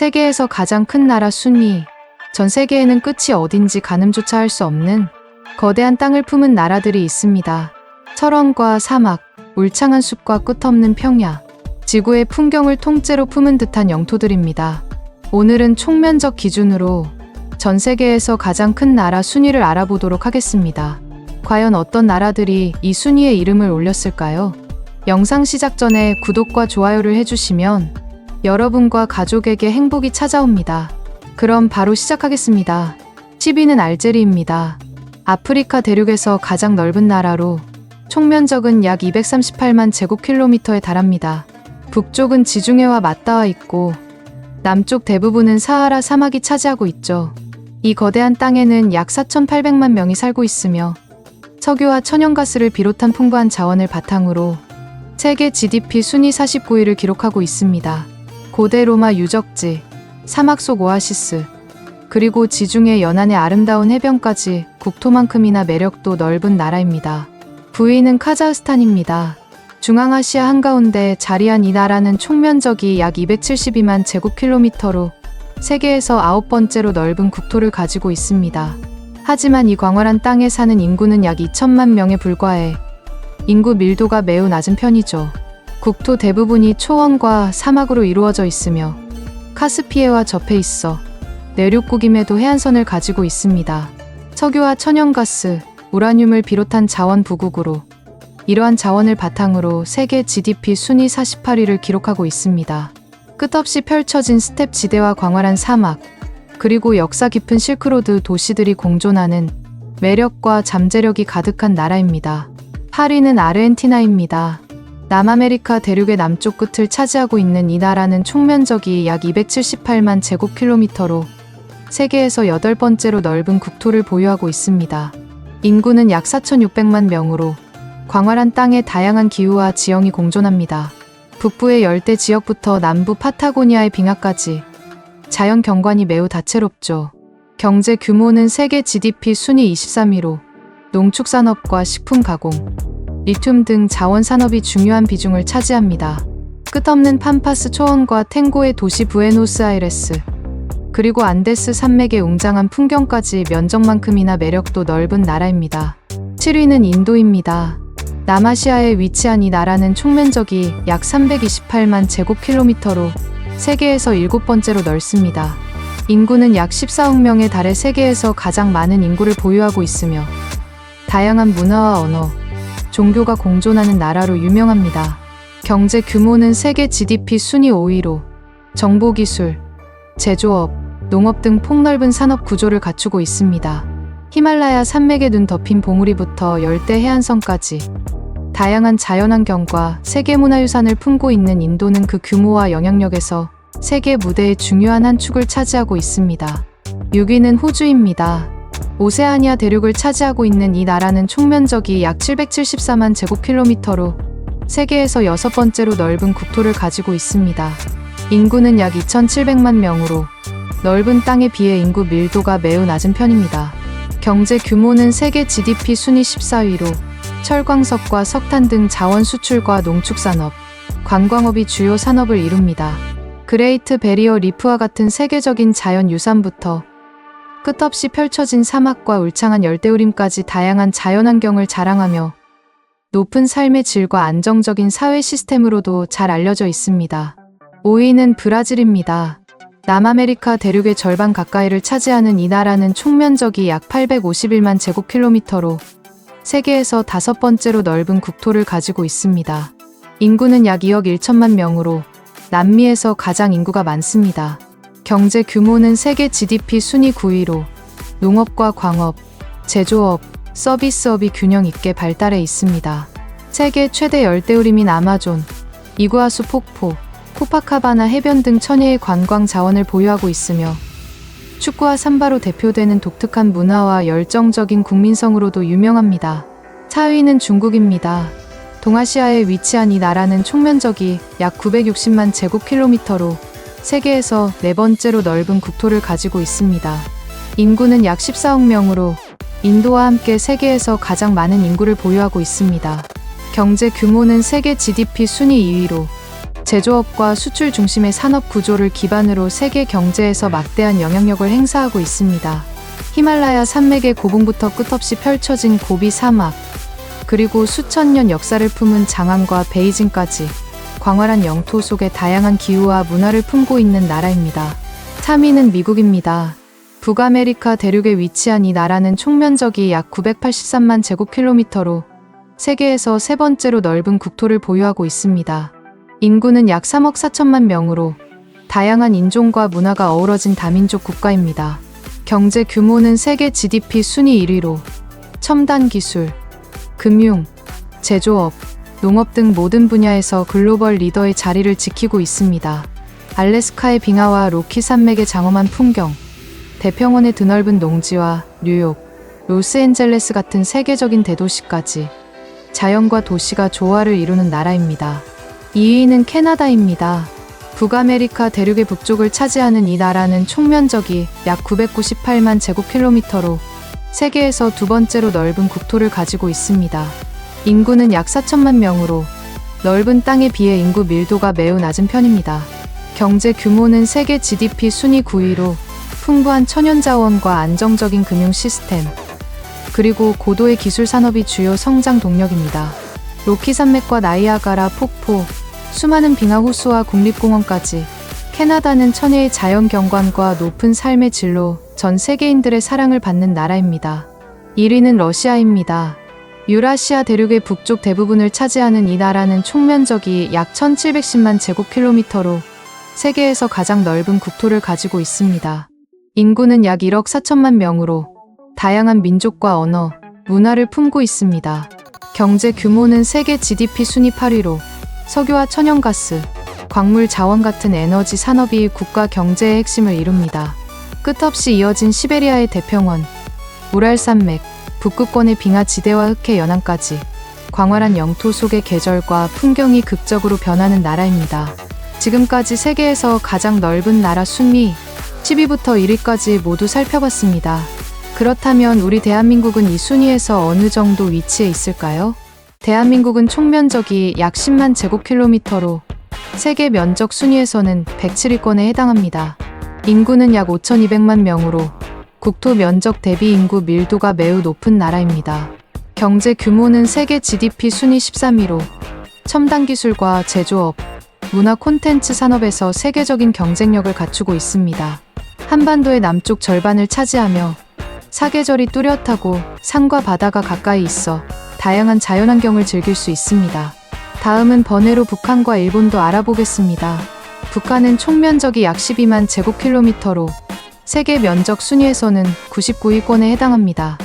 세계에서 가장 큰 나라 순위. 전 세계에는 끝이 어딘지 가늠조차 할 수 없는 거대한 땅을 품은 나라들이 있습니다. 철원과 사막, 울창한 숲과 끝없는 평야, 지구의 풍경을 통째로 품은 듯한 영토들입니다. 오늘은 총면적 기준으로 전 세계에서 가장 큰 나라 순위를 알아보도록 하겠습니다. 과연 어떤 나라들이 이 순위에 이름을 올렸을까요? 영상 시작 전에 구독과 좋아요를 해주시면 여러분과 가족에게 행복이 찾아옵니다. 그럼 바로 시작하겠습니다. 10위는 알제리입니다. 아프리카 대륙에서 가장 넓은 나라로 총 면적은 약 238만 제곱킬로미터에 달합니다. 북쪽은 지중해와 맞닿아 있고 남쪽 대부분은 사하라 사막이 차지하고 있죠. 이 거대한 땅에는 약 4,800만 명이 살고 있으며 석유와 천연가스를 비롯한 풍부한 자원을 바탕으로 세계 GDP 순위 49위를 기록하고 있습니다. 고대 로마 유적지, 사막 속 오아시스, 그리고 지중해 연안의 아름다운 해변까지 국토만큼이나 매력도 넓은 나라입니다. 부위는 카자흐스탄입니다. 중앙아시아 한가운데 자리한 이 나라는 총면적이 약 272만 제곱킬로미터로 세계에서 아홉 번째로 넓은 국토를 가지고 있습니다. 하지만 이 광활한 땅에 사는 인구는 약 2천만 명에 불과해 인구 밀도가 매우 낮은 편이죠. 국토 대부분이 초원과 사막으로 이루어져 있으며 카스피해와 접해 있어 내륙국임에도 해안선을 가지고 있습니다. 석유와 천연가스, 우라늄을 비롯한 자원 부국으로 이러한 자원을 바탕으로 세계 GDP 순위 48위를 기록하고 있습니다. 끝없이 펼쳐진 스텝 지대와 광활한 사막, 그리고 역사 깊은 실크로드 도시들이 공존하는 매력과 잠재력이 가득한 나라입니다. 8위는 아르헨티나입니다. 남아메리카 대륙의 남쪽 끝을 차지하고 있는 이 나라는 총면적이 약 278만 제곱킬로미터로 세계에서 여덟 번째로 넓은 국토를 보유하고 있습니다. 인구는 약 4,600만 명으로 광활한 땅에 다양한 기후와 지형이 공존합니다. 북부의 열대 지역부터 남부 파타고니아의 빙하까지 자연 경관이 매우 다채롭죠. 경제 규모는 세계 GDP 순위 23위로 농축산업과 식품 가공, 리튬 등 자원 산업이 중요한 비중을 차지합니다. 끝없는 팜파스 초원과 탱고의 도시 부에노스아이레스, 그리고 안데스 산맥의 웅장한 풍경까지 면적만큼이나 매력도 넓은 나라입니다. 7위는 인도입니다. 남아시아에 위치한 이 나라는 총면적이 약 328만 제곱킬로미터로 세계에서 일곱 번째로 넓습니다. 인구는 약 14억 명에 달해 세계에서 가장 많은 인구를 보유하고 있으며 다양한 문화와 언어, 종교가 공존하는 나라로 유명합니다. 경제 규모는 세계 GDP 순위 5위로 정보기술, 제조업, 농업 등 폭넓은 산업 구조를 갖추고 있습니다. 히말라야 산맥에 눈 덮인 봉우리부터 열대 해안선까지 다양한 자연환경과 세계문화유산을 품고 있는 인도는 그 규모와 영향력에서 세계 무대의 중요한 한 축을 차지하고 있습니다. 6위는 호주입니다. 오세아니아 대륙을 차지하고 있는 이 나라는 총면적이 약 774만 제곱킬로미터로 세계에서 여섯 번째로 넓은 국토를 가지고 있습니다. 인구는 약 2,700만 명으로 넓은 땅에 비해 인구 밀도가 매우 낮은 편입니다. 경제 규모는 세계 GDP 순위 14위로 철광석과 석탄 등 자원 수출과 농축산업, 관광업이 주요 산업을 이룹니다. 그레이트 베리어 리프와 같은 세계적인 자연 유산부터 끝없이 펼쳐진 사막과 울창한 열대우림까지 다양한 자연환경을 자랑하며 높은 삶의 질과 안정적인 사회 시스템으로도 잘 알려져 있습니다. 5위는 브라질입니다. 남아메리카 대륙의 절반 가까이를 차지하는 이 나라는 총면적이 약 851만 제곱킬로미터로 세계에서 다섯 번째로 넓은 국토를 가지고 있습니다. 인구는 약 2억 1천만 명으로 남미에서 가장 인구가 많습니다. 경제 규모는 세계 GDP 순위 9위로 농업과 광업, 제조업, 서비스업이 균형 있게 발달해 있습니다. 세계 최대 열대우림인 아마존, 이구아수 폭포, 코파카바나 해변 등 천혜의 관광 자원을 보유하고 있으며 축구와 삼바로 대표되는 독특한 문화와 열정적인 국민성으로도 유명합니다. 4위는 중국입니다. 동아시아에 위치한 이 나라는 총면적이 약 960만 제곱킬로미터로 세계에서 네 번째로 넓은 국토를 가지고 있습니다. 인구는 약 14억 명으로 인도와 함께 세계에서 가장 많은 인구를 보유하고 있습니다. 경제 규모는 세계 GDP 순위 2위로 제조업과 수출 중심의 산업 구조를 기반으로 세계 경제에서 막대한 영향력을 행사하고 있습니다. 히말라야 산맥의 고봉부터 끝없이 펼쳐진 고비 사막, 그리고 수천 년 역사를 품은 장안과 베이징까지 광활한 영토 속에 다양한 기후와 문화를 품고 있는 나라입니다. 3위는 미국입니다. 북아메리카 대륙에 위치한 이 나라는 총면적이 약 983만 제곱킬로미터로 세계에서 세 번째로 넓은 국토를 보유하고 있습니다. 인구는 약 3억 4천만 명으로 다양한 인종과 문화가 어우러진 다민족 국가입니다. 경제 규모는 세계 GDP 순위 1위로 첨단 기술, 금융, 제조업, 농업 등 모든 분야에서 글로벌 리더의 자리를 지키고 있습니다. 알래스카의 빙하와 로키 산맥의 장엄한 풍경, 대평원의 드넓은 농지와 뉴욕, 로스앤젤레스 같은 세계적인 대도시까지 자연과 도시가 조화를 이루는 나라입니다. 2위는 캐나다입니다. 북아메리카 대륙의 북쪽을 차지하는 이 나라는 총면적이 약 998만 제곱킬로미터로 세계에서 두 번째로 넓은 국토를 가지고 있습니다. 인구는 약 4천만 명으로 넓은 땅에 비해 인구 밀도가 매우 낮은 편입니다. 경제 규모는 세계 GDP 순위 9위로 풍부한 천연 자원과 안정적인 금융 시스템, 그리고 고도의 기술 산업이 주요 성장 동력입니다. 로키 산맥과 나이아가라 폭포, 수많은 빙하 호수와 국립공원까지 캐나다는 천혜의 자연 경관과 높은 삶의 질로 전 세계인들의 사랑을 받는 나라입니다. 1위는 러시아입니다. 유라시아 대륙의 북쪽 대부분을 차지하는 이 나라는 총면적이 약 1710만 제곱킬로미터로 세계에서 가장 넓은 국토를 가지고 있습니다. 인구는 약 1억 4천만 명으로 다양한 민족과 언어, 문화를 품고 있습니다. 경제 규모는 세계 GDP 순위 8위로 석유와 천연가스, 광물 자원 같은 에너지 산업이 국가 경제의 핵심을 이룹니다. 끝없이 이어진 시베리아의 대평원, 우랄산맥, 북극권의 빙하 지대와 흑해 연안까지 광활한 영토 속의 계절과 풍경이 극적으로 변하는 나라입니다. 지금까지 세계에서 가장 넓은 나라 순위 10위부터 1위까지 모두 살펴봤습니다. 그렇다면 우리 대한민국은 이 순위에서 어느 정도 위치에 있을까요? 대한민국은 총면적이 약 10만 제곱킬로미터로 세계 면적 순위에서는 107위권에 해당합니다. 인구는 약 5,200만 명으로 국토 면적 대비 인구 밀도가 매우 높은 나라입니다. 경제 규모는 세계 GDP 순위 13위로 첨단 기술과 제조업, 문화 콘텐츠 산업에서 세계적인 경쟁력을 갖추고 있습니다. 한반도의 남쪽 절반을 차지하며 사계절이 뚜렷하고 산과 바다가 가까이 있어 다양한 자연환경을 즐길 수 있습니다. 다음은 번외로 북한과 일본도 알아보겠습니다. 북한은 총면적이 약 12만 제곱킬로미터로 세계 면적 순위에서는 99위권에 해당합니다.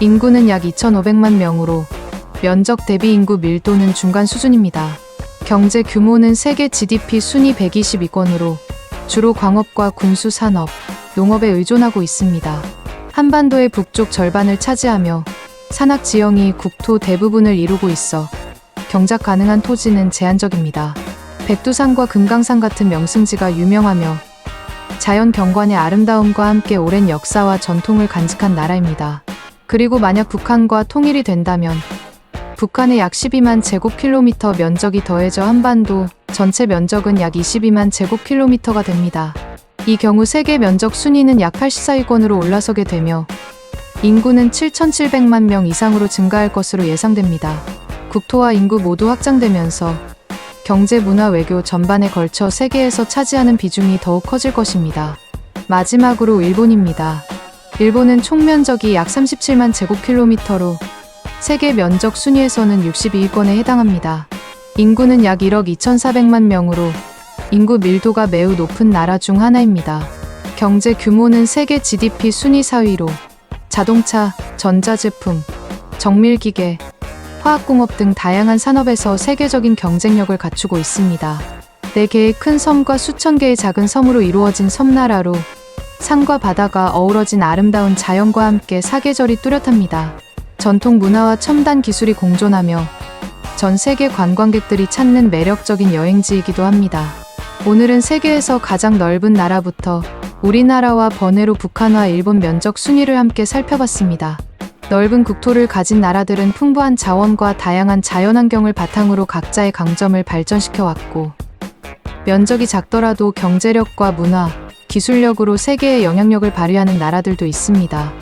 인구는 약 2,500만 명으로 면적 대비 인구 밀도는 중간 수준입니다. 경제 규모는 세계 GDP 순위 122권으로 주로 광업과 군수 산업, 농업에 의존하고 있습니다. 한반도의 북쪽 절반을 차지하며 산악 지형이 국토 대부분을 이루고 있어 경작 가능한 토지는 제한적입니다. 백두산과 금강산 같은 명승지가 유명하며 자연 경관의 아름다움과 함께 오랜 역사와 전통을 간직한 나라입니다. 그리고 만약 북한과 통일이 된다면 북한의 약 12만 제곱킬로미터 면적이 더해져 한반도 전체 면적은 약 22만 제곱킬로미터가 됩니다. 이 경우 세계 면적 순위는 약 84위권으로 올라서게 되며 인구는 7,700만 명 이상으로 증가할 것으로 예상됩니다. 국토와 인구 모두 확장되면서 경제, 문화, 외교 전반에 걸쳐 세계에서 차지하는 비중이 더욱 커질 것입니다. 마지막으로 일본입니다. 일본은 총면적이 약 37만 제곱킬로미터로 세계 면적 순위에서는 62위권에 해당합니다. 인구는 약 1억 2,400만 명으로 인구 밀도가 매우 높은 나라 중 하나입니다. 경제 규모는 세계 GDP 순위 4위로 자동차, 전자제품, 정밀기계, 화학공업 등 다양한 산업에서 세계적인 경쟁력을 갖추고 있습니다. 4개의 큰 섬과 수천 개의 작은 섬으로 이루어진 섬나라로 산과 바다가 어우러진 아름다운 자연과 함께 사계절이 뚜렷합니다. 전통 문화와 첨단 기술이 공존하며 전 세계 관광객들이 찾는 매력적인 여행지이기도 합니다. 오늘은 세계에서 가장 넓은 나라부터 우리나라와 번외로 북한과 일본 면적 순위를 함께 살펴봤습니다. 넓은 국토를 가진 나라들은 풍부한 자원과 다양한 자연환경을 바탕으로 각자의 강점을 발전시켜 왔고, 면적이 작더라도 경제력과 문화, 기술력으로 세계의 영향력을 발휘하는 나라들도 있습니다.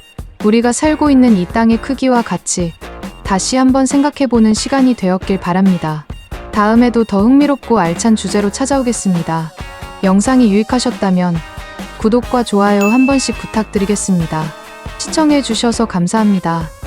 우리가 살고 있는 이 땅의 크기와 가치, 다시 한번 생각해보는 시간이 되었길 바랍니다. 다음에도 더 흥미롭고 알찬 주제로 찾아오겠습니다. 영상이 유익하셨다면 구독과 좋아요 한 번씩 부탁드리겠습니다. 시청해주셔서 감사합니다.